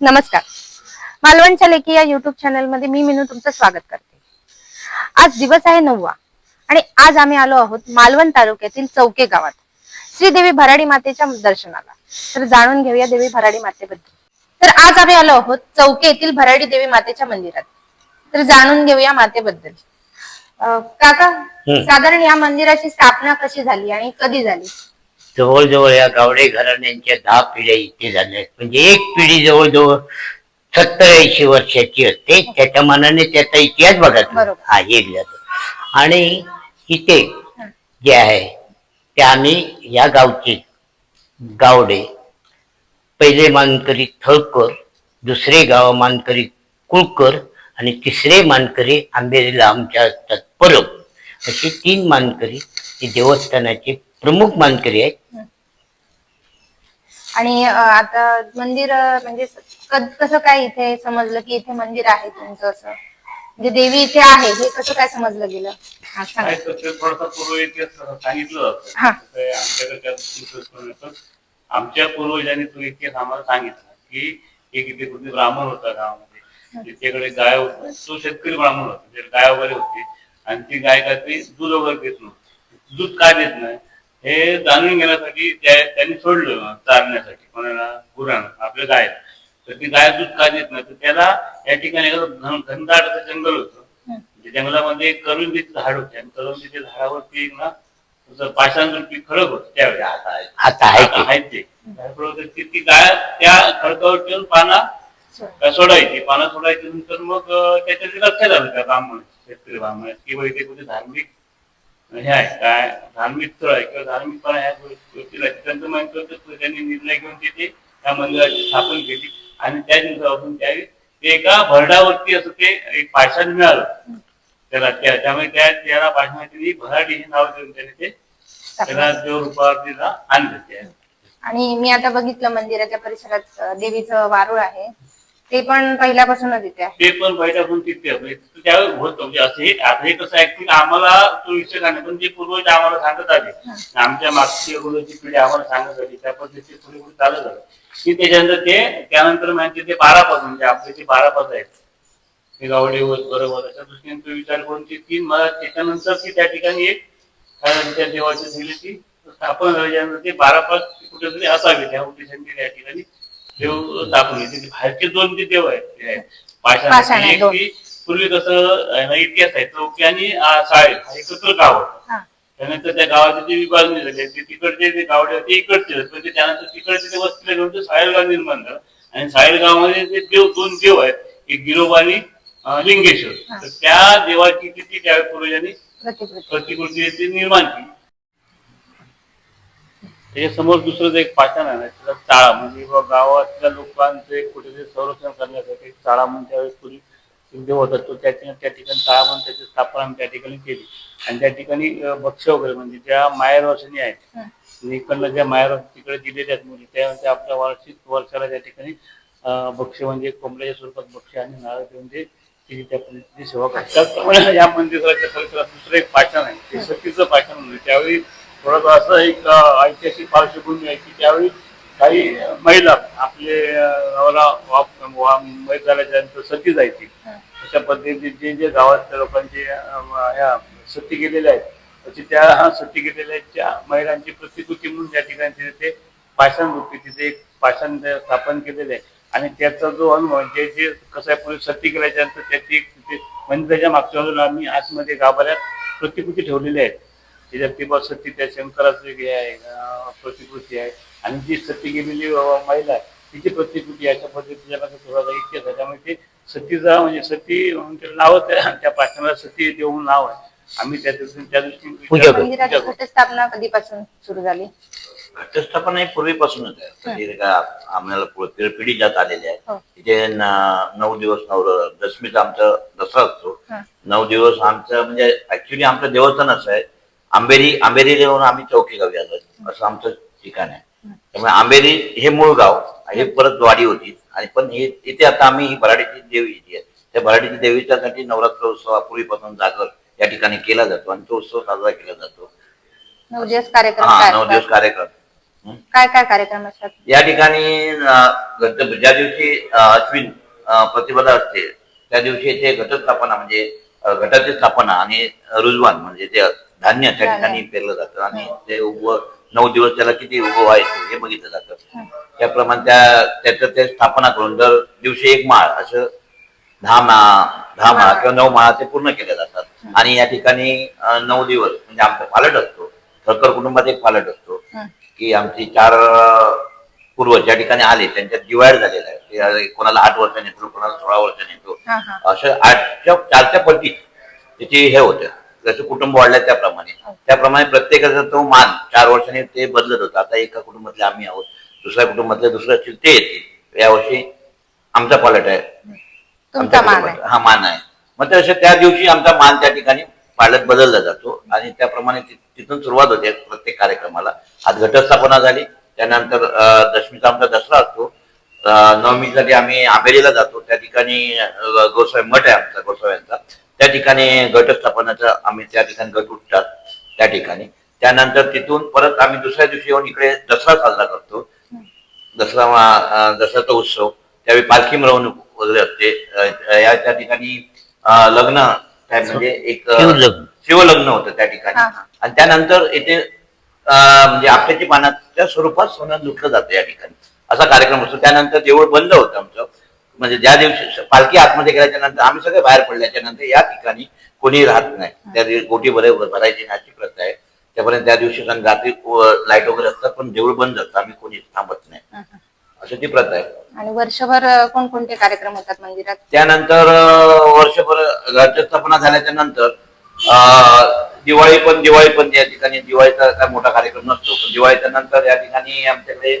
नमस्कार। मालवणच्या लेखी या युट्यूब चॅनलमध्ये मी मिनू तुमचं स्वागत करते. आज दिवस आहे नववा आणि आज आम्ही आलो आहोत मालवण तालुक्यातील चौके गावात. श्रीदेवी भराडी मातेच्या दर्शनाला. तर जाणून घेऊया देवी भराडी मातेबद्दल. तर आज आम्ही आलो आहोत चौके येथील भराडी देवी मातेच्या मंदिरात. तर जाणून घेऊया मातेबद्दल. काका साधारण या मंदिराची स्थापना कशी झाली आणि कधी झाली? जवळजवळ या गावडे घराण्यांच्या दहा पिढ्या इथे झाल्या आहेत. म्हणजे एक पिढी जवळजवळ सत्तर ऐंशी वर्षाची असते. त्याच्या मनाने त्याचा इतिहास बघा तुम्ही. बरोबर. हा एक जातो आणि इथे जे आहे ते आम्ही या गावचे गावडे. पहिले मानकरी थळकर दुसरे गाव मानकरी कुळकर आणि तिसरे मानकरी आंबेरीला आमच्या असतात परब. असे तीन मानकरी हे देवस्थानाचे प्रमुख मानकरी आहेत. आणि अं, आता मंदिर अं, म्हणजे क- कसं काय इथे समजलं की इथे मंदिर आहे तुमचं असं? म्हणजे देवी इथे आहे हे कसं काय समजलं गेलं? हा सांगा. नाही, तर ते थोडासा पूर्व इतिहास सांगितलं जातं हा. ते आमच्याकडे त्या आमच्या पूर्वजांनी तो इतिहास आम्हाला सांगितला की एक इथे कुठे ब्राह्मण होता गावामध्ये. त्याच्याकडे गाय होता. तो शेतकरी ब्राह्मण होता. गाय वगैरे होती. आणि ती गाय काहीतरी दूध वगैरे देत नव्हती. दूध का देत नाही? हे जाणून घेण्यासाठी त्या- त्यांनी सोडलं चारण्यासाठी. कोणाला? गुरांना. आपल्या गाय तर ती गाय दूध का देत नाही? तर त्याला या ठिकाणी घनदाट असं जंगल होतं. म्हणजे जंगलामध्ये करुंदीचे झाड होते. आणि करुंदीच्या झाडावरती ना तसं पाषाणरूपी खडक होत. त्यावेळी आता आहे. आता आहे आता ते. ते. गाय त्या खडकावर ठेवून पाना सोड. सोडायची. पानं सोडायची नंतर मग त्याच्या ते लक्षात आलं त्या ब्राह्मण शेतकरी ब्राह्मण. किंवा इथे कुठे धार्मिक हे आहे. काय धार्मिक स्थळ आहे. किंवा धार्मिक पण ह्या गोष्टीला. त्यांचं मन करतं त्यांनी निर्णय घेऊन तिथे त्या मंदिराची स्थापन केली. आणि त्या दिवसापासून त्यावेळी ते एका भरडावरती असं ते एक पाषाण मिळालं. त्याला त्या- त्यामुळे त्या त्याला पाषाणाची भराडी हे नाव देऊन त्याने ते त्याला देवरूपाला आणलं आणि मी आता बघितलं मंदिराच्या परिसरात देवीचं वारुळ आहे. ते पण पहिल्यापासूनच इथे आहे. ते पण पहिल्यापासून तिथे म्हणजे त्यावेळी होतं म्हणजे असं हे आता हे कसं ऍक्च्युली आम्हाला तो विषय नाही पण जे पूर्वज आम्हाला सांगत आले. आमच्या मागची अगोदरची पिढी आम्हाला सांगत आली. त्या पद्धतीने थोडी थोडी चालत झालं की त्याच्यानंतर ते त्यानंतर म्हणजे ते बारा पास म्हणजे आपले ते बारा पास आहेत. हे गावडे होत बरोबर. अशा दृष्टीने तो विचार करून ते तीन मला त्याच्यानंतर ती त्या ठिकाणी एक कारण त्या देवाची झाली स्थापन झाल्यानंतर ते बारा पास कुठेतरी असावी त्या उद्देशाने त्या देव स्थापन केले. ते बाहेरचे दोन ते देव आहेत ते. पाषाण पाषाण आहे, एक दोन. ती पूर्वी कसं आहे ना, इतिहास आहे चौकी आणि आ, साळे हा एकत्र गाव होतं. हा. त्यानंतर त्या गावाची जी विभागणी झाली ते तिकडचे जे गावडे होते ते इकडचे होते. ते त्यानंतर तिकडचे ते वस्तीला घेऊन ते सायलगाव निर्माण झालं आणि सायलगावमध्ये जे देव दोन देव आहेत एक गिरोबा आणि अं, लिंगेश्वर हा. तर त्या देवाची तिथी त्या पूर्वजांनी प्रतिकृती प्रतिकृती ती निर्माण केली त्याच्यासमोर दुसरं एक पाषाण आहे ना त्याला चाळा. म्हणजे गावातल्या लोकांचे कुठेतरी संरक्षण करण्यासाठी एक चाळा म्हणून त्यावेळेस पूर्वी देव होता तो त्या ठिकाणी त्या ठिकाणी चाळा म्हणून त्याची स्थापना आम्ही त्या ठिकाणी केली. आणि त्या ठिकाणी अं, भक्ष्य वगैरे म्हणजे ज्या माहेर वर्षणी आहेत. आणि इकडनं ज्या माहेर तिकडे दिलेल्या आहेत मुली त्या त्या आपल्या वार्षिक वर्षाला त्या ठिकाणी अं, भक्ष्य म्हणजे कोंबड्याच्या स्वरूपात भक्ष्य आणि नारळ देऊन ते तिथे त्या पद्धतीची सेवा करतात. त्याचप्रमाणे या मंदिराच्या परिसरात दुसरं एक पाषाण आहे. ते सतीचं पाषाण म्हणजे त्यावेळी थोडं असं एक ऐतिहासिक पार्श्वभूमी आहे की त्यावेळी काही महिला आपले मैत झाल्याच्यानंतर सती जायची. अशा पद्धतीने जे जे गावातल्या लोकांचे ह्या सती गेलेल्या आहेत तशी त्या सती गेलेल्या त्या महिलांची प्रतिकृती म्हणून त्या ठिकाणी ते पाषाण रूपी तिथे एक पाषाण स्थापन केलेलं आहे. आणि त्याचा जो अनुभव जे जे कसं आहे पूर्वी सती केल्याच्यानंतर त्याची मंदिराच्या मागच्या बाजूला आम्ही आतमध्ये गाभाऱ्यात प्रतिकृती ठेवलेली आहेत त्याच्यात ती बस सती त्या शंकराचं हे आहे प्रतिकृती आहे. आणि जी सती गेलेली महिला आहे तिची प्रतिकृती अशा पद्धतीच्या माझा थोडासा इतिहास आहे. त्यामुळे ते सतीचा म्हणजे सती म्हणून त्याला नाव त्या त्या पाषाणाला सती देऊन नाव आहे. आम्ही त्या दृष्टीने त्या दृष्टीने पूजा करतो. मंदिराची घटस्थापना कधीपासून सुरू झाली? घटस्थापना ही पूर्वीपासूनच आहे. हं. म्हणजे का आम्हाला पुढे जात आलेली आहे. हो. तिथे नऊ दिवस नऊ दशमीचा आमचा दसरा असतो. नऊ दिवस आमचं म्हणजे ऍक्च्युली आमचं देवस्थान असं आहे. आंबेरी आंबेरी येऊन आम्ही चौकी गावी आलो. असं आमचं ठिकाण आहे. त्यामुळे आंबेरी हे मूळ गाव हे परत वाडी होती. आणि पण हे इथे आता आम्ही ही भराडीची देवी जी आहे त्या भराडीची देवीच्यासाठी नवरात्र उत्सव पूर्वीपासून जागर या ठिकाणी केला जातो आणि तो उत्सव साजरा केला जातो. नऊ दिवस कार्यक्रम हा काय नऊ? दिवस कार्यक्रम? काय काय कार्यक्रम असतात? या ठिकाणी ज्या दिवशी अश्विन प्रतिपदा असते त्या दिवशी ते घटस्थापना म्हणजे घटाची स्थापना आणि रुजवान म्हणजे ते धान्य त्या. ठिकाणी पेरलं जातं आणि ते उभं नऊ दिवस त्याला किती उभं व्हायचं हे बघितलं जातं. त्याप्रमाणे त्या त्याचं ते स्थापना करून दर दिवशी एक माळ असं दहा माळा दहा माळा किंवा नऊ माळा ते पूर्ण केल्या जातात. आणि या ठिकाणी नऊ दिवस म्हणजे आमचा पालट असतो. थरकर कुटुंबात एक पालट असतो. की आमची चार पूर्वज ज्या ठिकाणी आले त्यांच्यात डिवाइड झालेला आहे. कोणाला आठ वर्षांनी येतो कोणाला सोळा वर्षांनी येतो. असं आठच्या चारच्या पटीत त्याची हे होतं जसं कुटुंब वाढलं त्याप्रमाणे. त्याप्रमाणे प्रत्येकाचा तो मान चार वर्षांनी ते बदलत होतं. आता एका कुटुंबातले आम्ही आहोत दुसऱ्या कुटुंबातले दुसरे असतील ते येतील. यावर्षी आमचा पालट आहे. हा मान आहे. मग तसं त्या दिवशी आमचा मान त्या ठिकाणी पालट बदलला जातो आणि त्याप्रमाणे ति- तिथून सुरुवात होते प्रत्येक कार्यक्रमाला. आज घटस्थापना झाली. त्यानंतर दशमीचा आमचा दसरा असतो. नवमीसाठी आम्ही आंबेरीला जातो. त्या ठिकाणी गोसावी मठ आहे आमचा गोसाव्यांचा. त्या ठिकाणी घटस्थापनाचा आम्ही त्या ठिकाणी गट उठतात त्या ठिकाणी. त्यानंतर तिथून परत आम्ही दुसऱ्या दिवशी येऊन इकडे दसरा साजरा करतो. दसरा दसऱ्याचा उत्सव. त्यावेळी पालखी मिरवणूक वगैरे असते. या त्या ठिकाणी लग्न काय म्हणजे एक शिवलग्न. होतं त्या ठिकाणी. आणि त्यानंतर येथे म्हणजे आपल्याची पानाच्या स्वरूपात सोनं लुटलं जातं या ठिकाणी. असा कार्यक्रम असतो. त्यानंतर देऊळ बंद होतं आमचं. म्हणजे ज्या दिवशी पालखी आतमध्ये गेल्याच्यानंतर आम्ही सगळे बाहेर पडल्याच्या नंतर या ठिकाणी कोणी राहत नाही. त्या दिवशी गोटी बरे भरायची अशी प्रथा आहे. त्यापर्यंत त्या दिवशी रात्री लाइट वगैरे असतात पण देऊळ बंद असतं. आम्ही कोणी थांबत नाही. असं ती प्रथा आहे. आणि वर्षभर कोणकोणते कार्यक्रम होतात मंदिरात? त्यानंतर वर्षभर घटस्थापना झाल्याच्यानंतर दिवाळी पण दिवाळी पण या ठिकाणी दिवाळीचा काय मोठा कार्यक्रम नसतो. पण दिवाळीच्या नंतर या ठिकाणी आमच्याकडे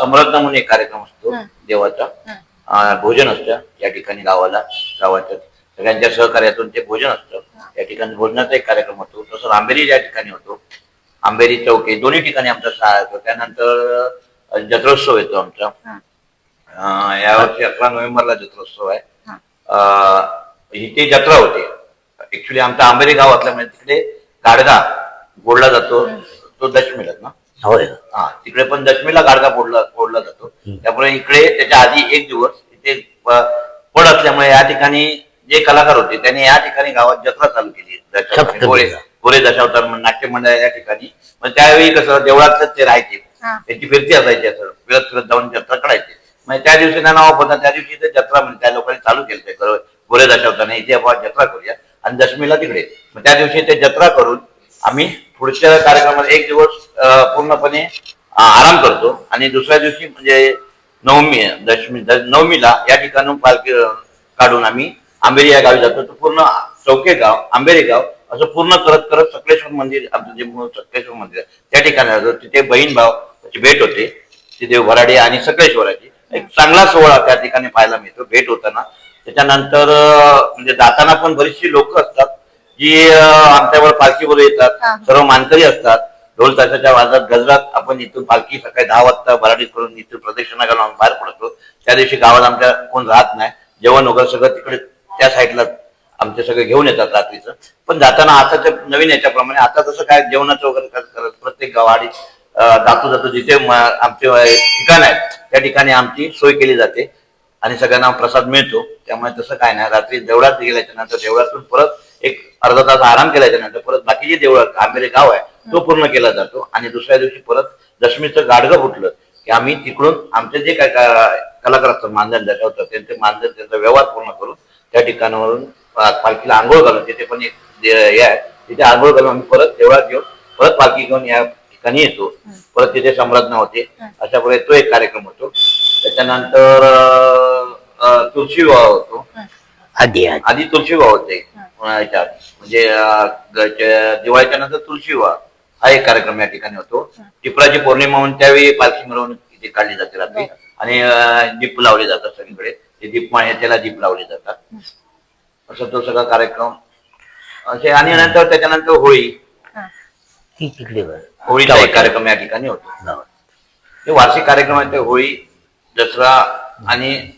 समरत्न म्हणून एक कार्यक्रम असतो. देवाचा. भोजन असतं या ठिकाणी गावाला गावाच्या सगळ्यांच्या सहकार्यातून ते भोजन असतं. या ठिकाणी भोजनाचा एक कार्यक्रम होतो. तसंच आंबेरी या ठिकाणी होतो आंबेरी चौकी दोन्ही ठिकाणी आमचा सहा येतो त्यानंतर जत्रोत्सव येतो आमचा. यावर्षी अकरा नोव्हेंबरला जत्रोत्सव आहे. हं. इथे जत्रा होते. ऍक्च्युली आमचा आंबेरी गाव असल्यामुळे तिकडे गाडगा फोडला जातो. तो दशमीला ना? होय. हा तिकडे पण दशमीला गाडगा फोडला फोडला जातो. त्यामुळे इकडे त्याच्या आधी एक दिवस इथे पड असल्यामुळे या ठिकाणी जे कलाकार होते त्यांनी या ठिकाणी गावात जत्रा चालू केली. गोरे गोरे दशावतार म्हणून नाट्य मंडळ या ठिकाणी. मग त्यावेळी कसं देवळातच ते राहायचे. त्यांची फिरती असायची असं. फिरत फिरत जाऊन जत्रा करायची मग त्या दिवशी त्यांना नाव होता त्या दिवशी ते जत्रा म्हणजे त्या लोकांनी चालू केलं ते गोरे- गोरे दशावतार इथे आपण जत्रा करूया. आणि दशमीला तिकडे. मग त्या दिवशी ते जत्रा करून आम्ही पुढच्या कार्यक्रमात एक दिवस पूर्णपणे आराम करतो. आणि दुसऱ्या दिवशी म्हणजे नवमी दशमी नवमीला या ठिकाणून पालखी काढून आम्ही आंबेरी या गावी जातो. तर पूर्ण चौके गाव आंबेरी गाव असं पूर्ण करत करत सकलेश्वर मंदिर आमचं जे मूळ सकलेश्वर मंदिर आहे त्या ठिकाणी जातो. तिथे बहीण भावाची भेट होते. तिथे वराडी आणि सकलेश्वराची. एक चांगला सोहळा त्या ठिकाणी पाहायला मिळतो. भेट होताना. त्याच्यानंतर म्हणजे जाताना पण बरीचशी लोक असतात. जी आमच्यावर पालखीवर येतात. सर्व मानकरी असतात. ढोल ताशाच्या वाजत गजरात आपण इथून पालखी सकाळी दहा वाजता बराडीत करून इथून प्रदक्षिणा घालून आम्ही बाहेर पडतो. त्या दिवशी गावात आमच्या कोण राहत नाही. जेवण वगैरे सगळं तिकडे त्या साईडला आमचे सगळे घेऊन येतात रात्रीचं. पण जाताना आता नवीन याच्याप्रमाणे आता तसं काय जेवणाचं वगैरे प्रत्येक गावाडी जातो जातो जिथे आमचे ठिकाण आहेत त्या ठिकाणी आमची सोय केली जाते. आणि सगळ्यांना प्रसाद मिळतो. त्यामुळे तसं काय नाही. रात्री देवळात गेल्याच्यानंतर देवळातून परत एक अर्धा तास आराम केल्याच्यानंतर परत बाकीचे देवळ आंबेरे गाव आहे तो पूर्ण केला जातो. आणि दुसऱ्या दिवशी परत दशमीचं गाडगं फुटलं की आम्ही तिकडून आमचे जे काय का- कलाकार असतात मानधन दर्शवतात त्यांचे मानधन त्यांचा व्यवहार पूर्ण करून त्या ठिकाणावरून पालखीला आंघोळ घालून तिथे पण एक हे आहे तिथे आंघोळ घालून आम्ही परत देवळात घेऊन परत पालखी घेऊन या ठिकाणी येतो. परत तिथे संराधना होते. अशा प्रकारे तो एक कार्यक्रम होतो. त्याच्यानंतर तुळशी विवाह होतो. आधी आधी. आधी तुळशी विवाह होते. आधी. म्हणजे ग- दिवाळीच्या नंतर तुळशी विवाह हा एक कार्यक्रम या ठिकाणी होतो. टिपराची पौर्णिमा म्हणून त्यावेळी पालखी मिरवणूक तिथे काढली जाते रात्री. आणि अं, दीप लावले जातात सगळीकडे. ते दीप माळे त्याला दीप लावले जातात. असं तो सगळा कार्यक्रम. असे आणि नंतर त्याच्यानंतर होळी. हा. ती तिकडे. होळीचा एक कार्यक्रम या ठिकाणी होतो. गावात. हे वार्षिक कार्यक्रम आहेत ते होळी दसरा आणि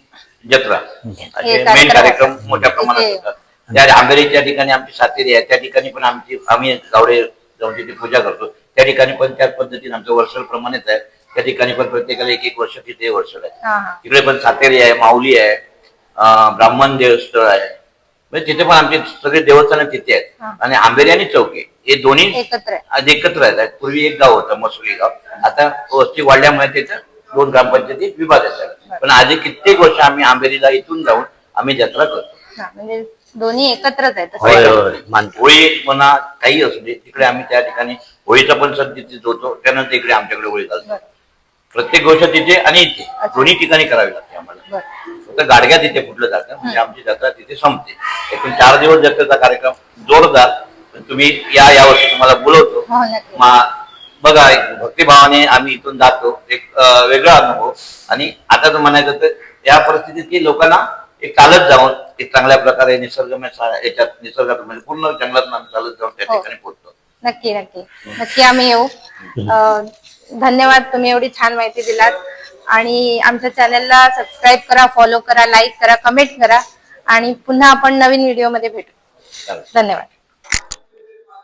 जत्रा. असे मेन कार्यक्रम. मोठ्या प्रमाणात इथे- होतात. त्या आंबेरीच्या ठिकाणी आमची सातेरी आहे. त्या ठिकाणी पण आमची आम्ही गावडे जाऊन तिथे पूजा करतो. त्या ठिकाणी पण त्याच पद्धतीने आमचं वर्षल प्रमाणेच आहे. त्या ठिकाणी पण प्रत्येकाला एक एक वर्ष तिथे वर्षल आहे. तिकडे पण सातेरी आहे माऊली आहे ब्राह्मण देवस्थळ आहे. म्हणजे तिथे पण आमचे सगळे देवस्थान तिथे. आहेत. आणि आंबेरी आणि चौके हे दोन्ही एकत्र आहे. आज एकत्र आहेत. पूर्वी एक गाव होतं मसुली गाव. आता वस्ती वाढल्यामुळे त्याचं दोन ग्रामपंचायतीत विभाजन झालं पण आधी कित्येक वर्ष आम्ही आंबेरीला इथून जाऊन आम्ही जत्रा करतो. दोन्ही एकत्रच आहेत. होय होळी म्हणा काही असू दे तिकडे आम्ही त्या ठिकाणी होळीचा पण सण तिथेच होतो त्यानंतर इकडे आमच्याकडे होळी बरं. प्रत्येक गोष्ट तिथे आणि इथे. दोन्ही ठिकाणी करावी लागते आम्हाला. बरं. फक्त गाडग्या तिथे फुटलं जातं म्हणजे आमची जत्रा तिथे संपते. एकूण चार दिवस जत्रेचा कार्यक्रम जोरदार पण तुम्ही या यावर्षी तुम्हाला बोलवतो. हो नक्की. मा- बघा एक भक्तिभावाने आम्ही इथून जातो. एक अं, वेगळा अनुभव. आणि आता जर म्हणायचं तर या परिस्थितीत की लोकांना चालत जाऊन एक चांगल्या प्रकारे निसर्गमय सा- याच्यात निसर्गात म्हणजे पूर्ण जंगलात आम्ही चालत जाऊन त्या हो. ठिकाणी पोहोचतो नक्की नक्की. नक्की आम्ही येऊ. अं, धन्यवाद तुम्ही एवढी छान माहिती दिलात. आणि आमच्या चॅनलला सबस्क्राईब करा फॉलो करा लाईक करा कमेंट करा. आणि पुन्हा आपण नवीन व्हिडिओमध्ये भेटू. चालेल. धन्यवाद.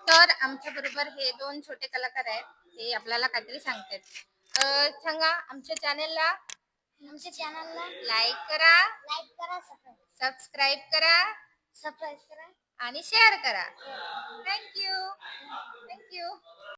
तर आमच्या बरोबर हे दोन छोटे कलाकार आहेत ते आपल्याला काहीतरी सांगतात. अं, सांगा आमच्या चॅनलला आमच्या चॅनलला लाईक करा. लाईक करा सबस्क्राईब करा. सबस्क्राईब करा. आणि शेअर करा. Thank you thank you